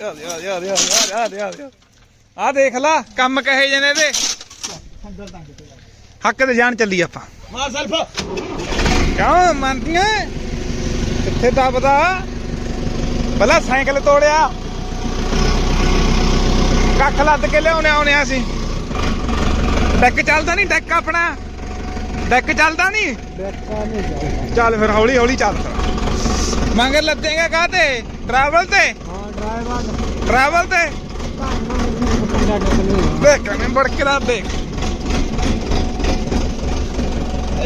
ਯਾਰ ਯਾਰ ਯਾਰ ਯਾਰ ਯਾਰ ਯਾਰ ਯਾਰ ਆ ਦੇਖ ਲਾ ਕੰਮ ਕਹੇ ਜੇ ਨੇ ਇਹਦੇ। ਹੱਕ ਤੇ ਜਾਣ ਚੱਲੀ ਆਪਾਂ। ਮਾਰ ਸੈਲਫ। ਕਿਉਂ ਮੰਨਦੀਆਂ ਕਿੱਥੇ ਦੱਬਦਾ? ਪਹਿਲਾਂ ਸਾਈਕਲ ਤੋੜਿਆ। ਕੱਖ ਲੱਦ ਕੇ ਲਿਆਉਣੇ ਆਉਣੇ ਆ ਅਸੀਂ। ਡੈਕ ਚੱਲਦਾ ਨਹੀਂ ਡੈਕ ਆਪਣਾ। ਡੈਕ ਚੱਲਦਾ ਨਹੀਂ। ਚੱਲ ਫਿਰ ਹੌਲੀ ਹੌਲੀ ਚੱਲ। ਮੰਗਰ ਲੱਦੇਗਾ ਕਾਤੇ ਟਰੈਵਲ ਤੇ? ਟਰੈਵਲ ਤੇ? ਤੁਹਾਨੂੰ ਪੰਡਾ ਟੱਕਣੀ ਦੇਖ।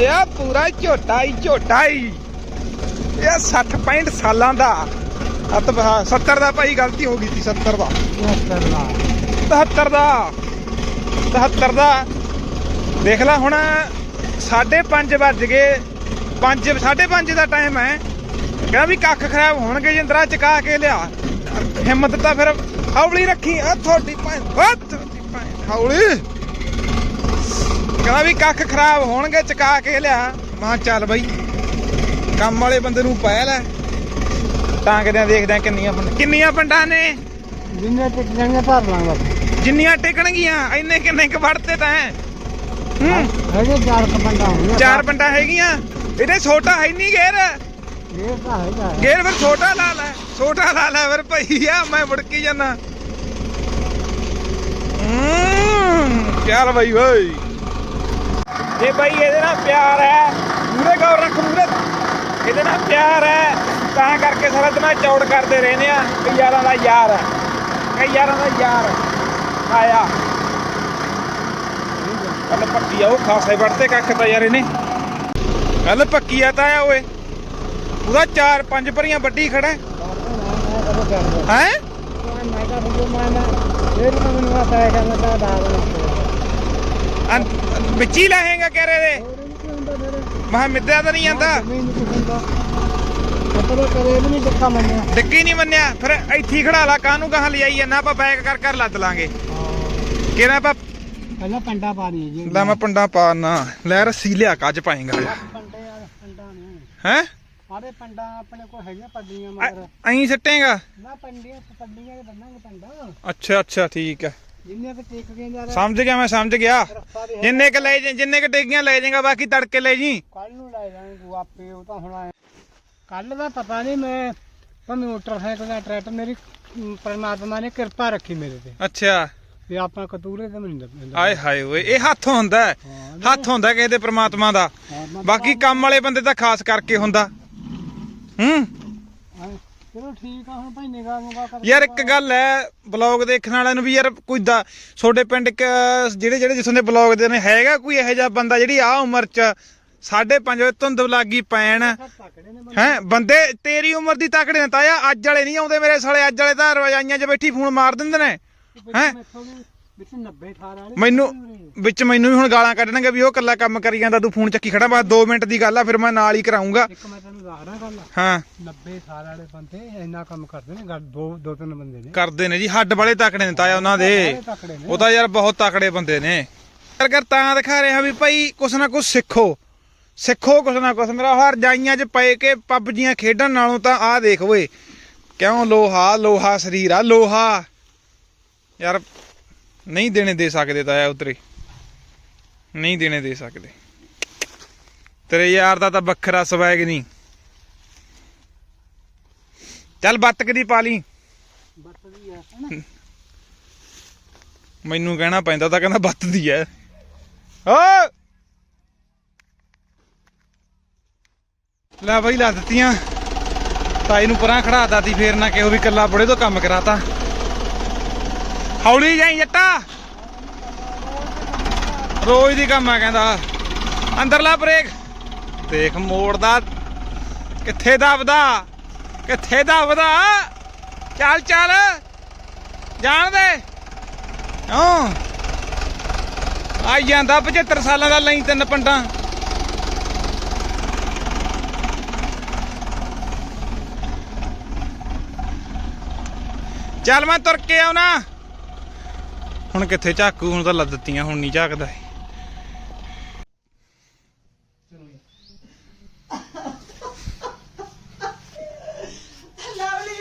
ਇਹ ਪੂਰਾ ਝੋਟਾ ਹੀ ਝੋਟਾ ਹੀ। ਇਹ 60 65 ਸਾਲਾਂ ਦਾ। ਅੱਤ 70 ਦਾ ਭਾਈ ਗਲਤੀ ਹੋ ਗਈ ਸੀ 70 ਦਾ। ਕਰਨਾ 73 ਦਾ। 73 ਦਾ। ਦੇਖ ਲੈ ਹੁਣ 5:30 ਵੱਜ ਗਏ। 5 5:30 ਦਾ ਟਾਈਮ ਹੈ। ਕਹਿੰਦਾ ਵੀ ਕੱਖ ਖਰਾਬ ਹੋਣਗੇ, ਜਿੰਦਰਾ ਚਕਾ ਕੇ ਲਿਆ। ਹਿੰਮਤ ਤਾਂ ਫਿਰ ਹੌਲੀ ਰੱਖੀ ਆ ਤੁਹਾਡੀ ਭੈਣ ਤੁਹਾਡੀ ਭੈਣ। ਹੌਲੀ? ਕਹਿੰਦਾ ਵੀ ਕੱਖ ਖਰਾਬ ਹੋਣਗੇ ਚਕਾ ਕੇ ਲਿਆ। ਮਾਂ ਚੱਲ ਬਈ ਕੰਮ ਵਾਲੇ ਬੰਦੇ ਨੂੰ ਪਹਿਲ ਹੈ। ਟਾਂਗਦੇ ਆ ਦੇਖਦੇ ਆ ਕਿੰਨੀਆਂ ਪੰਡ- ਕਿੰਨੀਆਂ ਪੰਡਾਂ ਨੇ? ਜਿੰਨੇ ਟਿਕ ਜਾਣਗੇ ਭਰ ਲਾਂਗਾ ਜਿੰਨੀਆਂ ਟਿਕਣਗੀਆਂ ਇੰਨੇ ਕਿੰਨੇ ਕ ਵੜਤੇ ਤਾਂ ਹੂੰ? ਹੈਗੇ ਚਾਰ ਕਮੰਡਾ ਹੋਣਗੇ ਚਾਰ ਪੰਡਾਂ ਹੈਗੀਆਂ। ਇਹਦੇ ਛੋਟਾ ਹੈ ਨਹੀਂ ਗੇਰ ਇਹ ਤਾਂ ਹੈਗਾ। ਗੇਰ ਫਿਰ ਛੋਟਾ ਲਾ ਲੈ ਛੋਟਾ ਲਾ ਲੈ ਫਿਰ ਭਈਆ ਮੈਂ ਮੁੜਕੀ ਜਾਣਾ ਚੱਲ ਬਈ ਓਏ। ਇਹ ਬਈ ਇਹਦੇ ਨਾਲ ਪਿਆਰ ਹੈ ਮੂਰੇ ਗੌਰ ਰੱਖ ਮੂਰੇ ਇਹਦੇ ਨਾਲ ਪਿਆਰ ਹੈ, ਤਾਂ ਕਰਕੇ ਸਾਰਾ ਦਿਨ ਚੌੜ ਕਰਦੇ ਰਹਿੰਦੇ ਆ ਕਈ ਯਾਰਾਂ ਦਾ ਯਾਰ ਹੈ। ਕਈ ਯਾਰਾਂ ਦਾ ਯਾਰ ਆਇਆ। ਕੱਲ ਪੱਕੀ ਆ, ਉਹ ਖਾਸੇ ਵੜਤੇ ਕੱਖ ਤਾਂ ਯਾਰ ਇਹਨੇ। ਕੱਲ ਪੱਕੀ ਆ ਤਾਂ ਆ ਓਏ। ਉਹਦਾ ਚਾਰ ਪੰਜ ਭਰੀਆਂ ਵੱਡੀ ਖੜਾ ਹੈ? ਵਿੱਚ ਹੀ ਲਾਹੇਗਾ ਕਹਿ ਰਹੇ ਦੇ ਮਹਾ ਮਿੱਦਿਆ ਤਾਂ ਨਹੀਂ ਜਾਂਦਾ। ਡਿੱਗੀ ਨਹੀਂ ਮੰਨਿਆ। ਫਿਰ ਇੱਥੇ ਹੀ ਖੜਾ ਲਾ, ਕਾਹਨੂੰ ਗਾਹਾਂ ਲਿਆਈ ਜਾਂਦਾ? ਆਪਾਂ ਬੈਕ ਕਰ ਕਰ ਲੱਦ ਲਾਂਗੇ। ਕਿਹੜਾ ਆਪਾਂ ਪਹਿਲਾਂ ਪੰਡਾ ਪਾਣੀ ਜੀ ਲੈ ਮੈਂ ਪੰਡਾ ਪਾਣਾ ਲੈ ਰੱਸੀ ਲਿਆ, ਕੱਜ ਪਾਏਗਾ। ਹੈ? ਆਰੇ ਪੰਡਾ ਆਪਣੇ ਕੋਲ ਹੈਗੀਆਂ ਪੱਡੀਆਂ ਮਗਰ। ਐਂ ਸੱਟੇਗਾ? ਨਾ ਪੰਡੀਆਂ ਪੱਡੀਆਂ ਦੇ ਬੰਨਾਂਗੇ ਪੰਡਾ। ਅੱਛਾ ਅੱਛਾ ਠੀਕ ਹੈ ਜਿੰਨੇ ਕਿ ਟਿਕ ਗਏ ਜਾ ਸਮਝ ਗਿਆ ਮੈਂ ਸਮਝ ਗਿਆ। ਦੇ ਜਿੰਨੇ ਕ ਲੈ ਜਾਈਂ- ਜਿੰਨੇ ਕ ਡੇਗੀਆਂ ਲੈ ਜਾਏਗਾ ਬਾਕੀ ਤੜਕੇ ਲੈ ਜੀ ਕੱਲ ਨੂੰ ਲੈ ਜਾਵਾਂਗੇ ਤੂੰ ਆਪੇ ਉਹ ਤਾਂ ਹੁਣ ਕੱਲ ਦਾ ਪਤਾ ਨਹੀਂ ਮੈਂ ਭਾਵੇਂ ਮੋਟਰਸਾਈਕਲ ਦਾ ਟਰੈਕਟਰ ਮੇਰੀ ਅਮ, ਪਰਮਾਤਮਾ ਨੇ ਕਿਰਪਾ ਰੱਖੀ ਮੇਰੇ ਤੇ। ਅੱਛਾ। ਵੀ ਆਪਾਂ ਕਤੂਰੇ ਤੇ ਨਹੀਂ ਦਿੰਦਾ ਆਏ ਹਾਏ ਓਏ ਇਹ ਹੱਥ ਹੁੰਦਾ ਹੈ। ਹੱਥ ਹੁੰਦਾ ਕਿਸੇ ਦੇ ਪ੍ਰਮਾਤਮਾ ਦਾ। ਬਾਕੀ ਕੰਮ ਵਾਲੇ ਬੰਦੇ ਤਾਂ ਖਾਸ ਕਰਕੇ ਹੁੰਦਾ। ਹੂੰ? ਚਲੋ ਠੀਕ ਆ ਹੁਣ ਭਾਈ ਨਿਗਾਹ ਮੁਗਾ ਕਰ ਯਾਰ ਇੱਕ ਗੱਲ ਹੈ ਬਲੌਗ ਦੇਖਣ ਵਾਲਿਆਂ ਨੂੰ ਵੀ ਯਾਰ ਕੋਈ ਦਾ ਤੁਹਾਡੇ ਪਿੰਡ ਇੱਕ ਜਿਹੜੇ ਜਿਹੜੇ ਜਿੱਥੋਂ ਦੇ ਬਲੌਗ ਦੇ ਨੇ ਹੈਗਾ ਕੋਈ ਇਹੋ ਜਿਹਾ ਬੰਦਾ ਜਿਹੜੀ ਆ ਉਮਰ ਚ ਸਾਢੇ ਪੰਜ ਵਜੇ ਧੁੰਦ ਲੱਗੀ ਪੈਣ? ਤੱਕੜੇ ਨੇ ਹੈ ਬੰਦੇ ਤੇਰੀ ਉਮਰ ਦੀ ਤਕੜੇ ਨੇ ਤਾਇਆ ਅੱਜ ਵਾਲੇ ਨਹੀਂ ਆਉਂਦੇ ਮੇਰੇ ਸਾਲੇ ਅੱਜ ਵਾਲੇ ਤਾਂ ਰਜਾਈਆਂ 'ਚ ਬੈਠੀ ਫੋਨ ਮਾਰ ਦਿੰਦੇ ਨੇ। ਹੈਂ? ਵਿੱਚ 90 18 ਵਾਲੇ ਮੈਨੂੰ ਵਿੱਚ ਮੈਨੂੰ ਵੀ ਹੁਣ ਗਾਲਾਂ ਕੱਢਣਗੇ ਵੀ ਉਹ ਕੱਲਾ ਕੰਮ ਕਰੀ ਜਾਂਦਾ ਤੂੰ ਫੋਨ ਚੱਕੀ ਖੜਾ ਬਸ 2 ਮਿੰਟ ਦੀ ਗੱਲ ਆ ਫਿਰ ਮੈਂ ਨਾਲ ਹੀ ਕਰਾਉਂਗਾ ਇੱਕ ਮੈਂ ਤੈਨੂੰ ਦੱਸਦਾ ਗੱਲ। ਹਾਂ। 90 ਸਾਲ ਵਾਲੇ ਬੰਦੇ ਇੰਨਾ ਕੰਮ ਕਰਦੇ ਨੇ ਦੋ ਦੋ ਤਿੰਨ ਬੰਦੇ ਨੇ। ਕਰਦੇ ਨੇ ਜੀ ਹੱਡ ਵਾਲੇ ਤਕੜੇ ਨੇ ਤਾਇਆ ਉਹਨਾਂ ਦੇ। ਉਹ ਤਾਂ ਯਾਰ ਬਹੁਤ ਤਕੜੇ ਬੰਦੇ ਨੇ। ਯਾਰ ਕਰ ਤਾਂ ਦਿਖਾ ਰਿਹਾ ਵੀ ਭਾਈ ਕੁਛ ਨਾ ਕੁਛ ਸਿੱਖੋ। ਸਿੱਖੋ ਕੁਛ ਨਾ ਕੁਛ। ਮੇਰਾ ਹਰ ਜਾਈਆਂ 'ਚ ਪਏ ਕੇ ਪੱਬਜੀਆਂ ਖੇਡਣ ਨਾਲੋਂ ਤਾਂ ਆਹ ਦੇਖ ਓਏ। ਕਿਉਂ ਲੋਹਾ ਲੋਹਾ ਸਰੀਰ ਆ ਲੋਹਾ। ਯਾਰ ਨਹੀਂ ਦੇਣੇ ਦੇ ਸਕਦੇ ਤਾਇਆ ਉਤਰੇ। ਨਹੀਂ ਦੇਣੇ ਦੇ ਸਕਦੇ। ਤੇਰੇ ਯਾਰ ਦਾ ਤਾਂ ਵੱਖਰਾ ਸਵੈਗ ਨਹੀਂ। ਚੱਲ ਬੱਤਕ ਦੀ ਪਾ ਲਈ। ਮੈਨੂੰ ਕਹਿਣਾ ਪੈਂਦਾ ਤਾਂ ਕਹਿੰਦਾ ਬੱਤਦੀ ਐ ਓ! ਲੈ ਬਈ ਲਾ ਦਿੱਤੀਆਂ। ਤਾਈ ਨੂੰ ਪਰਾਂ ਖੜਾਤਾ ਤੀ ਫੇਰ ਨਾ ਕਿਹੋ ਵੀ ਕੱਲਾ ਬੁੜੇ ਤੋਂ ਕੰਮ ਕਰਾਤਾ। ਹੌਲੀ ਜਾਈ ਜੱਟਾ। ਰੋਜ਼ ਦੀ ਕੰਮ ਆ ਕਹਿੰਦਾ। ਅੰਦਰਲਾ ਬ੍ਰੇਕ। ਦੇਖ ਮੋੜਦਾ ਕਿੱਥੇ ਦਬਦਾ? ਕਿੱਥੇ ਦਬਦਾ? ਚੱਲ ਚੱਲ। ਜਾਣ ਦੇ। ਹਾਂ ਆ ਜਾਂਦਾ 75 ਸਾਲਾਂ ਦਾ ਲਈ ਤਿੰਨ ਪੰਡਾਂ। ਚੱਲ ਮੈਂ ਤੁਰ ਕੇ ਆਉਣਾ। ਹੁਣ ਕਿੱਥੇ ਝਾਕੂ ਹੁਣ ਤਾਂ ਲੱਦ ਦਿੱਤੀਆਂ ਹੁਣ ਨਹੀਂ ਝਾਕਦਾ। ਲਵਲੀ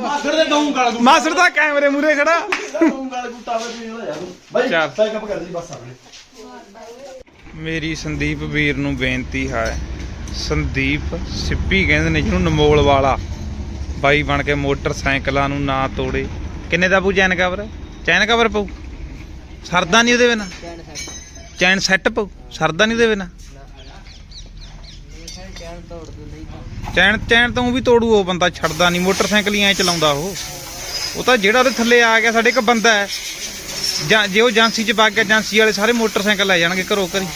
ਮਾਸੜ ਦੇ ਦਊਂ ਗਾਲ ਗੁੱਟਾ। ਮਾਸੜ ਦਾ ਕੈਮਰੇ ਮੂਰੇ ਖੜਾ। ਦਊਂ ਗਾਲ ਗੁੱਟਾ ਵੇ ਤੁਸੀਂ ਹੋ ਜਾ ਬਾਈ ਚੱਲ। ਪੈਕਅਪ ਕਰ ਦੇ ਬਸ ਆਪਣੇ। ਮੇਰੀ ਸੰਦੀਪ ਵੀਰ ਨੂੰ ਬੇਨਤੀ ਹੈ ਸੰਦੀਪ ਸਿੱਪੀ ਕਹਿੰਦੇ ਨੇ ਜਿਹਨੂੰ ਨਮੋਲ ਵਾਲਾ। ਬਾਈ ਬਣ ਕੇ ਮੋਟਰਸਾਈਕਲਾਂ ਨੂੰ ਨਾ ਤੋੜੇ। ਕਿੰਨੇ ਦਾ ਪਊ ਚੈਨ ਕਵਰ ਚੈਨ ਕਵਰ ਪਊ? ਸਰਦਾ ਨਹੀਂ ਉਹਦੇ ਬਿਨਾ? ਚੈਨ ਸੈੱਟ ਪਊ? ਸਰਦਾ ਨਹੀਂ ਉਹਦੇ ਬਿਨਾ? ਚੈਨ ਚੈਨ ਤੋਂ ਵੀ ਤੋੜੂ, ਉਹ ਬੰਦਾ ਛੱਡਦਾ ਨਹੀਂ ਮੋਟਰਸਾਈਕਲ ਹੀ ਐ ਚਲਾਉਂਦਾ ਉਹ। ਉਹ ਤਾਂ ਜਿਹੜਾ ਉਹਦੇ ਥੱਲੇ ਆ ਗਿਆ, ਸਾਡੇ ਇੱਕ ਬੰਦਾ ਹੈ। ਜਾਂ ਜੇ ਉਹ ਏਜੰਸੀ 'ਚ ਵਗ ਗਿਆ ਏਜੰਸੀ ਵਾਲੇ ਸਾਰੇ ਮੋਟਰਸਾਈਕਲ ਲੈ ਜਾਣਗੇ ਘਰੋਂ ਘਰੀ।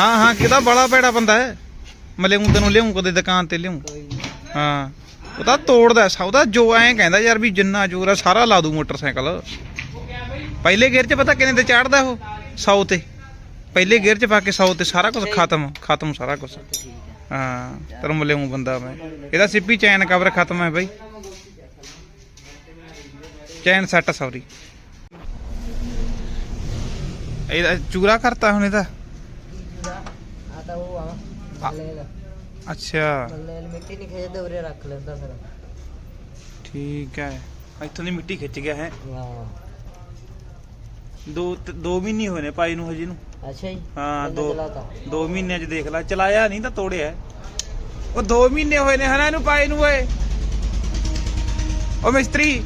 ਹਾਂ ਹਾਂ, ਕਿਹਦਾ ਬੜਾ ਭੈੜਾ ਬੰਦਾ ਹੈ। ਮੈਂ ਨੂੰ ਤੈਨੂੰ ਲਿਆਉਂ ਕਦੇ ਦੁਕਾਨ ਤੇ ਲਿਆਉਂ ਹਾਂ, ਉਹ ਤਾਂ ਤੋੜਦਾ ਸੌਦਾ ਜੋ ਐਂ ਕਹਿੰਦਾ ਯਾਰ ਵੀ ਜਿੰਨਾ ਜ਼ੋਰ ਹੈ ਸਾਰਾ ਲਾ ਦੂ ਮੋਟਰਸਾਈਕਲ। ਪਹਿਲੇ ਗੇਅਰ 'ਚ ਪਤਾ ਕਿੰਨੇ ਤੇ ਚੜਦਾ ਉਹ? 100 ਤੇ। ਪਹਿਲੇ ਗੇਅਰ 'ਚ ਪਾ ਕੇ 100 ਤੇ ਸਾਰਾ ਕੁਝ ਖਤਮ ਖਤਮ ਸਾਰਾ ਕੁਝ ਹਾਂ ਤਰਮਲੇ ਮੂੰ ਬੰਦਾ ਮੈਂ। ਇਹਦਾ ਸਿੱਪੀ ਚੈਨ ਕਵਰ ਖਤਮ ਹੈ ਬਾਈ। ਚੈਨ ਸੈੱਟ ਸੌਰੀ ਇਹਦਾ ਚੂਰਾ ਕਰਤਾ ਹੁਣ ਇਹਦਾ? ਅੱਛਾ। ਠੀਕ ਹੈ। ਇੱਥੋਂ ਦੀ ਮਿੱਟੀ ਖਿੱਚ ਗਿਆ ਹੈ। ਦੋ ਦੋ ਵੀ ਨਹੀਂ ਹੋਏ ਨੇ ਭਾਈ ਨੂੰ ਹਜੇ ਨੂੰ। ਅੱਛਾ ਜੀ। ਹਾਂ ਦੋ ਚਲਾਤਾ। 2 ਮਹੀਨਿਆਂ ਚ ਦੇਖ ਲੈ ਚਲਾਇਆ ਨਹੀਂ ਤਾਂ ਤੋੜਿਆ। ਉਹ 2 ਮਹੀਨੇ ਹੋਏ ਨੇ ਹਨਾ ਇਹਨੂੰ ਪਾਏ ਨੂੰ ਓਏ। ਉਹ ਮਿਸਤਰੀ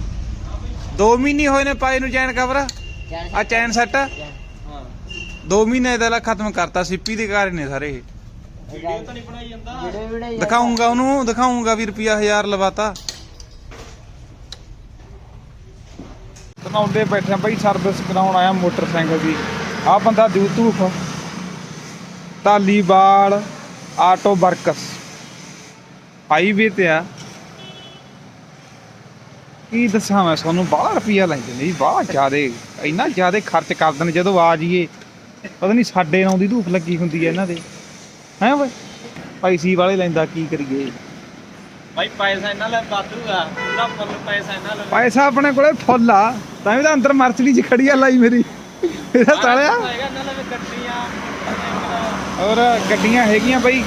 2 ਮਹੀਨੇ ਹੋਏ ਨੇ ਪਾਏ ਨੂੰ ਚੈਨ ਕਵਰ। ਆ ਚੈਨ ਸੈੱਟ। ਹਾਂ। 2 ਮਹੀਨੇ ਦਾ ਖਤਮ ਕਰਤਾ ਸਿੱਪੀ ਦੇ ਘਰ ਨੇ ਸਾਰੇ ਵੀਡੀਓ ਤਾਂ ਦਿਖਾਉਂਗਾ ਉਹਨੂੰ ਦਿਖਾਉਂਗਾ ਵੀ ਰੁਪਿਆ 1000 ਲਵਾਤਾ। ਤਨਾਉਂਦੇ ਬੈਠੇ ਬਾਈ ਸਰਵਿਸ ਕਰਾਉਣ ਆਇਆ ਮੋਟਰਸਾਈਕਲ ਦੀ। ਆ ਬੰਦਾ ਦਿਉ ਧੂਫ ਧਾਲੀਵਾਲ ਆਟੋ ਵਰਕਸ। ਹਾਈਵੇ ਤੇ ਆ। ਕੀ ਦੱਸਾਂ ਮੈਂ ਤੁਹਾਨੂੰ ਬਾਹਲਾ ਰੁਪਿਆ ਲੈਂਦੇ ਨੇ ਜੀ ਬਾਹਲਾ ਜ਼ਿਆਦੇ ਇੰਨਾ ਜ਼ਿਆਦੇ ਖਰਚ ਕਰ ਦਿੰਦੇ ਜਦੋਂ ਆ ਜਾਈਏ ਪਤਾ ਨਹੀਂ ਸਾਡੇ ਨਾਂ ਦੀ ਧੂਫ ਲੱਗੀ ਹੁੰਦੀ ਹੈ ਇਹਨਾਂ ਦੇ। ਹੈ ਓਏ ਪੈਸੀ ਵਾਲੇ ਲੈਂਦਾ ਕੀ ਕਰੀਏ? ਭਾਈ ਪੈਸਾ ਇਹਨਾਂ ਲੈ ਵਾਧੂ ਆ ਪੂਰਾ ਫੁੱਲ ਪੈਸਾ ਇਹਨਾਂ ਲੈ। ਪੈਸਾ ਆਪਣੇ ਕੋਲੇ ਫੁੱਲ ਆ ਤਾਂ ਵੀ ਤਾਂ ਅੰਦਰ ਮਰਚੜੀ ਚ ਖੜੀ ਆ ਲਾਈ ਮੇਰੀ। ਇਹਦਾ ਸਾਲਿਆ ਲੈ ਗੱਡੀਆਂ ਹੈਗੀਆਂ ਬਈ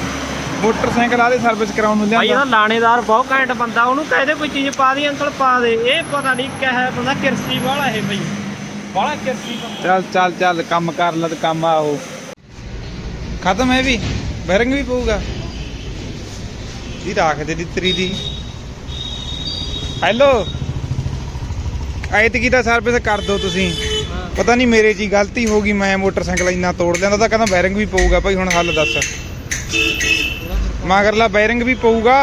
ਮੋਟਰਸਾਈਕਲ ਆਦੇ ਸਰਵਿਸ ਕਰਾਉਣ ਨੂੰ ਭਾਈ ਲਿਆਂਦਾ। ਉਹਦਾ ਲਾਣੇਦਾਰ ਬਹੁਤ ਘੈਂਟ ਬੰਦਾ ਉਹਨੂੰ ਕਹਦੇ ਕੋਈ ਚੀਜ਼ ਪਾ ਦੀ ਅੰਕਲ ਪਾ ਦੇ। ਇਹ ਪਤਾ ਨਹੀਂ ਕਿਹ ਹੈ ਬੰਦਾ ਕਿਰਸੀ ਵਾਲਾ ਇਹ ਭਾਈ ਬਾਲਾ ਕਿਰਸੀ ਬੰਦਾ। ਚੱਲ ਚੱਲ ਚੱਲ ਕੰਮ ਕਰ ਲੈ ਤੇ ਕੰਮ ਆ ਉਹ। ਖਤਮ ਹੈ ਵੀ ਬੈਰਿੰਗ ਵੀ ਪਊਗਾ। ਇਹ ਰੱਖ ਦੇ ਦੀ ਤਰੀ ਦੀ। ਹੈਲੋ ਐਤਕੀ ਦਾ ਸਰਵਿਸ ਕਰ ਦਿਓ ਤੁਸੀਂ। ਪਤਾ ਨਹੀਂ ਮੇਰੇ ਹੀ ਗਲਤੀ ਹੋ ਗਈ ਮੈਂ ਮੋਟਰਸਾਈਕਲ ਇੰਨਾ ਤੋੜ ਲਿਆਂਦਾ ਤਾਂ ਕਹਿੰਦਾ ਬੈਰਿੰਗ ਵੀ ਪਊਗਾ ਭਾਈ ਹੁਣ ਹੱਲ ਦੱਸ। ਮਗਰਲਾ ਬੈਰਿੰਗ ਵੀ ਪਊਗਾ।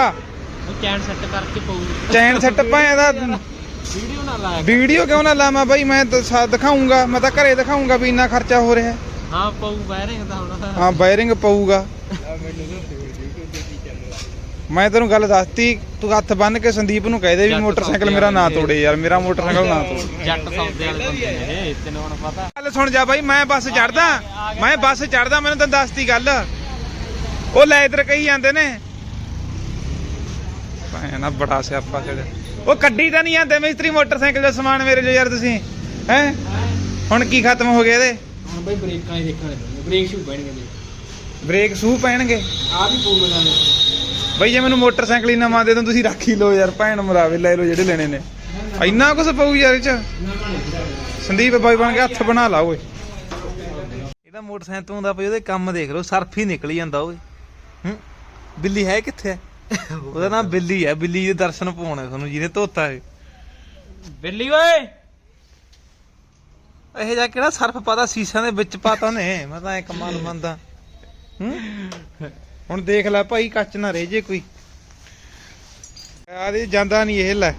ਚੈਨ ਸੈੱਟ ਕਰਕੇ ਪਊ ਚੈਨ ਸੈੱਟ ਪਾਇਆ ਦਾ ਵੀਡੀਓ ਨਾ ਲਾਇਆ ਵੀਡੀਓ ਕਿਉਂ ਨਾ ਲਾਵਾਂ ਬਾਈ ਮੈਂ ਦਿਖਾਊਂਗਾ ਮੈਂ ਤਾਂ ਘਰੇ ਦਿਖਾਊਂਗਾ ਵੀ ਇੰਨਾ ਖਰਚਾ ਹੋ ਰਿਹਾ। ਹੈ। ਪਊ ਵਾਇਰਿੰਗ ਦਾ ਹੁਣ। ਹਾਂ ਬੈਰਿੰਗ ਪਊਗਾ। ਮੈਂ ਤੈਨੂੰ ਗੱਲ ਦੱਸਤੀ ਤੂੰ ਹੱਥ ਬੰਨ ਕੇ ਸੰਦੀਪ ਨੂੰ ਕਹਿ ਦੇ ਵੀ ਮੋਟਰਸਾਈਕਲ ਮੇਰਾ ਨਾ ਤੋੜੇ ਯਾਰ ਮੇਰਾ ਮੋਟਰਸਾਈਕਲ ਨਾ ਤੋੜ। ਜੱਟ ਸੌਦੇ ਵਾਲੇ ਬੰਦੇ ਨੇ ਇਹ ਤੈਨੂੰ ਹੁਣ ਪਤਾ। ਗੱਲ ਸੁਣ ਜਾ ਬਾਈ ਮੈਂ ਬੱਸ ਚੜਦਾ ਮੈਂ ਬੱਸ ਚੜਦਾ ਮੈਨੂੰ ਤਾਂ ਦੱਸਤੀ ਗੱਲ। ਉਹ ਲੈ ਇਧਰ ਕਹੀ ਜਾਂਦੇ ਨੇ। ਨਾ ਬੜਾ ਸਿਆਪਾ ਛੜਿਆ ਉਹ ਕੱਢੀ ਤਾਂ ਨਹੀਂ ਆਂਦੇ ਮਿਸਤਰੀ ਮੋਟਰਸਾਈਕਲ ਦਾ ਸਮਾਨ ਮੇਰੇ ਜੋ ਯਾਰ ਤੁਸੀਂ ਹੈ? ਹੁਣ ਕੀ ਖਤਮ ਹੋ ਗਿਆ ਇਹਦੇ? ਹੁਣ ਬਈ ਬ੍ਰੇਕਾਂ ਹੀ ਦੇਖਣੇ ਬ੍ਰੇਕ ਸ਼ੂ ਪੈਣਗੇ ਬ੍ਰੇਕ ਸੂ ਪੈਣਗੇ? ਆ ਵੀ ਪਊ ਮੇਰਾ ਬਈ ਜੇ ਮੈਨੂੰ ਮੋਟਰਸਾਈਕਲ ਹੀ ਨਵਾਂ ਦੇ ਦੋ ਤੁਸੀਂ ਰੱਖ ਹੀ ਲਓ ਯਾਰ ਭੈਣ ਮਰਾਵੇ ਲੈ ਲਓ ਜਿਹੜੇ ਲੈਣੇ ਨੇ। ਇੰਨਾ ਕੁਝ ਪਊ ਯਾਰ ਇਹ ਚ। ਸੰਦੀਪ ਬਾਈ ਬਣ ਕੇ ਹੱਥ ਬਣਾ ਲਾ ਓਏ। ਇਹਦਾ ਮੋਟਰਸਾਈਕਲ ਤੋਂ ਦਾ ਪਈ ਉਹਦੇ ਕੰਮ ਦੇਖ ਲਓ ਸਰਫ ਹੀ ਨਿਕਲ ਜਾਂਦਾ ਓਏ। ਹੂੰ? ਬਿੱਲੀ ਹੈ ਕਿੱਥੇ? ਹੈ ਉਹਦਾ ਨਾਮ ਬਿੱਲੀ ਹੈ ਬਿੱਲੀ ਦੇ ਦਰਸ਼ਨ ਪਾਉਣੇ ਤੁਹਾਨੂੰ ਜਿਹਨੇ ਧੋਤਾ ਹੈ ਬਿੱਲੀ ਓਏ। ਇਹ ਜਾ ਕਿਹੜਾ ਸਰਫ ਪਾਦਾ ਸੀਸਿਆਂ ਦੇ ਵਿੱਚ ਪਾਤਾ ਨੇ ਮੈਂ ਤਾਂ ਐ ਕਮਾਲ ਮੰਨਦਾ। ਹੂੰ? ਹੁਣ ਦੇਖ ਲੈ ਭਾਈ ਕੱਚ ਨਾ ਰਹਿ ਜੇ ਕੋਈ। ਆਦੇ ਜਾਂਦਾ ਨਹੀਂ ਇਹ ਲੈ।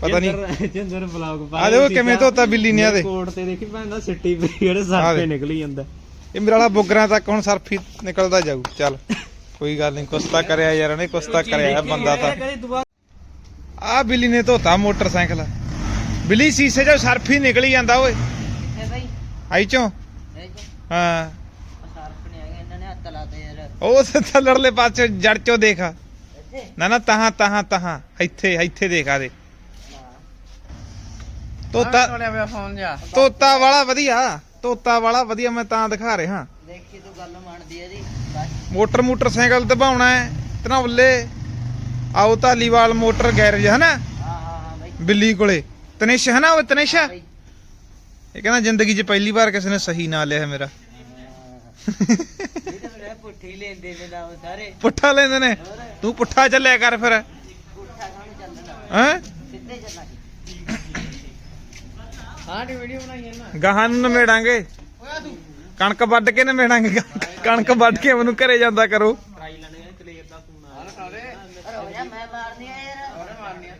ਪਤਾ ਨਹੀਂ। ਜਿੰਦਰ ਬਲੌਗ ਆ ਦੇਖੋ ਕਿਵੇਂ ਧੋਤਾ ਬਿੱਲੀ ਨੇ ਆ ਦੇ। ਕੋਟ ਤੇ ਦੇਖੀ ਭੈਂਦਾ ਸਿੱਟੀ ਪਈ ਜਿਹੜੇ ਆ ਸਾਫੇ ਦੇ। ਨਿਕਲੀ ਜਾਂਦਾ। ਇਹ ਮੇਰੇ ਵਾਲਾ ਬੁਗਰਾਂ ਤੱਕ ਹੁਣ ਸਰਫ ਨਿਕਲਦਾ ਜਾਊ। ਚੱਲ ਕੋਈ ਗੱਲ ਨਹੀਂ ਕੁਛ ਤਾਂ ਕਰਿਆ ਯਾਰ ਇਹਨੇ ਕੁਛ ਤਾਂ ਕਰਿਆ ਬੰਦਾ ਤਾਂ। ਆ ਬਿੱਲੀ ਨੇ ਧੋਤਾ ਮੋਟਰਸਾਈਕਲ। ਬਿੱਲੀ ਸੀਸੇ ਚੋਂ ਸਰਫ ਨਿਕਲ ਹੀ ਜਾਂਦਾ ਓਏ। ਕਿੱਥੇ ਬਈ। ਆਈ ਚੋਂ। ਹਾਂ ਸਰਪ ਨਹੀਂ ਆਗੇ ਇਹਨਾਂ ਨੇ ਹੱਥ ਉਹ ਥੱਲੜਲੇ ਪਾਸੇ ਜੜ ਚੋਂ ਦੇਖ। ਨਾ ਨਾ ਤਹਾਂ ਤਹਾਂ ਤਹਾਂ। ਇੱਥੇ ਇੱਥੇ ਦੇਖ ਆ ਦੇ। ਤੋਤਾ ਫੋਨ ਜਾ ਤੋਤਾ ਵਾਲਾ ਵਧੀਆ। ਤੋਤਾ ਵਾਲਾ ਵਧੀਆ ਮੈਂ ਤਾਂ ਦਿਖਾ ਰਿਹਾ। ਦੇਖੀ ਤੂੰ ਗੱਲ ਮੰਨਦੀ ਆ ਜੀ। ਮੋਟਰ ਮੋਟਰਸਾਈਕਲ ਦਬਾਉਣਾ ਹੈ ਤਨੌਲੇ ਆਓ ਧਾਲੀਵਾਲ ਮੋਟਰ ਗੈਰੇਜ ਹੈ ਨਾ ਹਾਂ ਹਾਂ ਹਾਂ ਬਈ। ਬਿੱਲੀ ਕੋਲੇ। ਤਨਿਸ਼ ਹੈ ਨਾ ਉਹ ਤਨਿਸ਼? ਇਹ ਕਹਿੰਦਾ ਜ਼ਿੰਦਗੀ 'ਚ ਪਹਿਲੀ ਵਾਰ ਕਿਸੇ ਨੇ ਸਹੀ ਨਾਂ ਲਿਆ ਹੈ ਮੇਰੇ। ਪੁੱਠੀ ਲੈਂਦੇ ਨੇ ਨਾਮ ਸਾਰੇ। ਪੁੱਠਾ ਲੈਂਦੇ ਨੇ? ਤੂੰ ਪੁੱਠਾ ਚੱਲਿਆ ਕਰ ਫਿਰ। ਪੁੱਠਾ ਖਾਣ ਚੱਲਣਾ ਹੈ? ਸਿੱਧੇ ਚੱਲਣਾ ਹਾਂ ਦੀ ਵੀਡੀਓ ਬਣਾਈ ਹੈ ਨਾ। ਗਾਹਾਂ ਨੂੰ ਨਮੇੜਾਂਗੇ ਕਣਕ ਵੱਢ ਕੇ ਨਮੇੜਾਂਗੇ ਕਣਕ ਵੱਢ ਕੇ ਉਹਨੂੰ ਘਰੇ ਜਾਂਦਾ ਕਰੋ। ਮੈਂ ਮਾਰਨੀ ਆ ਯਾਰ ਮਾਰਨੀ ਆ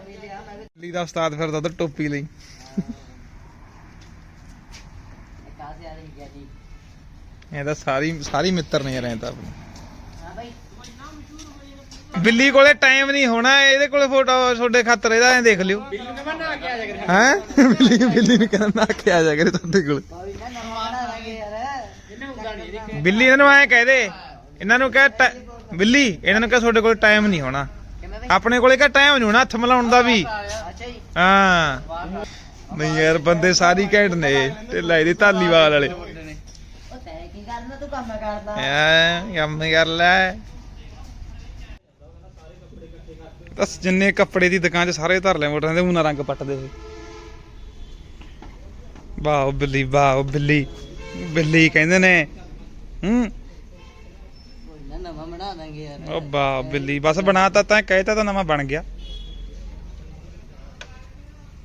ਬਿੱਲੀ ਦਾ ਉਸਤਾਦ ਫਿਰਦਾ ਉਧਰ ਟੋਪੀ ਲਈ ਕਾਸੇ ਆ ਰਹੀ ਗਿਆ ਜੀ ਇਹ ਤਾਂ ਸਾਰੀ ਸਾਰੀ ਮਿੱਤਰ ਨੇ ਯਾਰ ਐ ਤਾਂ ਆਪਣੇ। ਬਿੱਲੀ ਕੋਲੇ ਟਾਈਮ ਨਹੀਂ ਹੋਣਾ ਇਹਦੇ ਕੋਲੇ ਫੋਟੋ ਤੁਹਾਡੇ ਖਾਤਰ ਇਹਦਾ ਐ ਦੇਖ ਲਿਓ। ਹੈ? ਬਿੱਲੀ ਬਿੱਲੀ ਨੂੰ ਕਹਿੰਦਾ ਨਾ ਕੇ ਆ ਜਾ ਕਰੇ ਤੁਹਾਡੇ ਕੋਲ। ਬਿੱਲੀ ਇਹਨਾਂ ਨੂੰ ਐ ਕਹਿ ਦੇ ਇਹਨਾਂ ਨੂੰ ਕਹਿ ਬਿੱਲੀ ਇਹਨਾਂ ਨੂੰ ਕਹਿ ਤੁਹਾਡੇ ਕੋਲ ਟਾਈਮ ਨਹੀਂ ਹੋਣਾ। ਆਪਣੇ ਕੋਲੇ ਕਹਿ ਟਾਈਮ ਨਹੀਂ ਹੋਣਾ ਹੱਥ ਮਿਲਾਉਣ ਦਾ ਵੀ। ਹਾਂ। ਨਹੀਂ ਯਾਰ ਬੰਦੇ ਸਾਰੀ ਘੈਂਟ ਨੇ ਢਿੱਲਾ ਇਹਦੀ ਧਾਲੀਵਾਲ ਵਾਲੇ। ਕੀ ਨਾ ਤੂੰ ਕੰਮ ਕਰਦਾ। ਐ ਕੰਮ ਕਰ ਲੈ। ਦਸ ਜਿੰਨੇ ਕੱਪੜੇ ਦੀ ਦੁਕਾਨ 'ਚ ਸਾਰੇ ਧਰ ਲੈ ਮੋਟਰਾਂ ਦੇ ਉਹਨਾਂ ਰੰਗ ਪੱਟਦੇ ਹੋਏ ਵਾਹ ਬਿੱਲੀ ਵਾਹ ਬਿੱਲੀ ਬਿੱਲੀ ਕਹਿੰਦੇ ਨੇ ਹੂੰ। ਨਵਾਂ ਬਣਾ ਦਾਂਗੇ ਯਾਰ। ਉਹ ਵਾਹ ਬਿੱਲੀ ਬਸ ਬਣਾਤਾ ਤਾਂ ਕਹਿਤਾ ਤਾਂ ਨਵਾਂ ਬਣ ਗਿਆ।